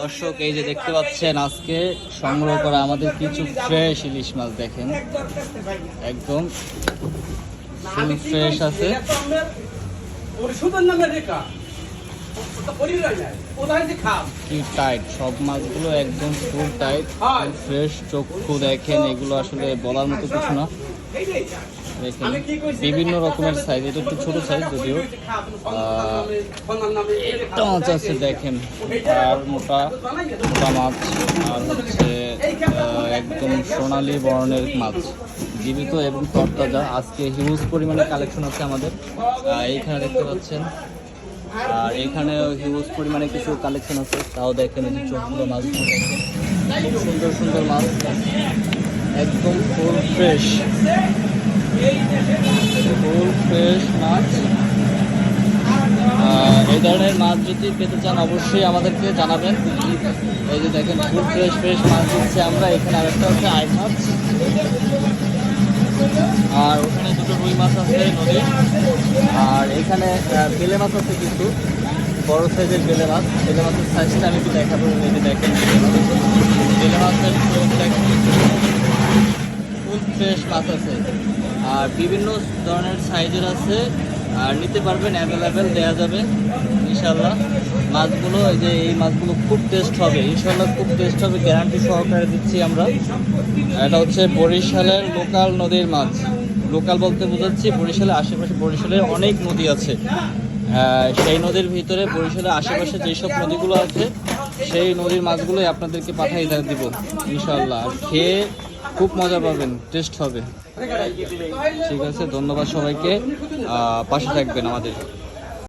দর্শক এই যে দেখতে পাচ্ছেন আজকে সংগ্রহ করা আমাদের কিছু ফ্রেশ ইলিশ মাছ দেখেন। একদম ফুল ফ্রেশ আছে। কি টাইট সব মাছগুলো একদম ফুল টাইট ফ্রেশ চক্ষু দেখেন এগুলো আসলে বলার মতো কিছু না। বিভিন্ন রকমের সাইজ এটা একটু ছোট সাইজ যদিও। একটা মাছ আছে দেখেন আর মোটা মোটা মাছ আর হচ্ছে একদম সোনালী বর্ণের মাছ জীবিত এবং তরতাজা। আজকে হিউজ পরিমাণে কালেকশন আছে আমাদের। এইখানে দেখতে পাচ্ছেন আর এখানে হিউজ পরিমাণে কিছু কালেকশন আছে। তাও দেখেন চোখগুলো মাছগুলো দেখেন খুব সুন্দর সুন্দর মাছ। একদম ফুল ফ্রেশ ফুল ফ্রেশ মাছ। এই ধরনের মাছ যদি পেতে চান, অবশ্যই আমাদেরকে জানাবেন। এই যে দেখেন ফুল ফ্রেশ ফ্রেশ মাছ দিচ্ছে আমরা। এখানে আরেকটা হচ্ছে আই মাছ। আর ওখানে দুটো রুই মাছ আছে নদীর। আর এখানে বেলে মাছ আছে কিন্তু। বড় সাইজের বেলে মাছ। বেলে মাছের সাইজটা আমি একটু দেখাবো। দেখেন। বেলে মাছের দেখেন ফ্রেশ মাছ আছে। আর বিভিন্ন ধরনের সাইজের আছে। আর নিতে পারবেন অ্যাভেলেবেল দেওয়া যাবে। ইনশাল্লাহ মাছগুলো, এই যে এই মাছগুলো খুব টেস্ট হবে। ইনশাল্লাহ খুব টেস্ট হবে। গ্যারান্টি সহকারে দিচ্ছি আমরা। এটা হচ্ছে বরিশালের লোকাল নদীর মাছ। লোকাল বলতে বোঝাচ্ছি, বরিশালের আশেপাশে, বরিশালের অনেক নদী আছে। সেই নদীর ভিতরে, বরিশালের আশেপাশে যেসব নদীগুলো আছে, সেই নদীর মাছগুলোই আপনাদেরকে পাঠাই দিব ইনশাল্লাহ খেয়ে খুব মজা পাবেন টেস্ট হবে। ঠিক আছে ধন্যবাদ সবাইকে। পাশে থাকবেন আমাদের।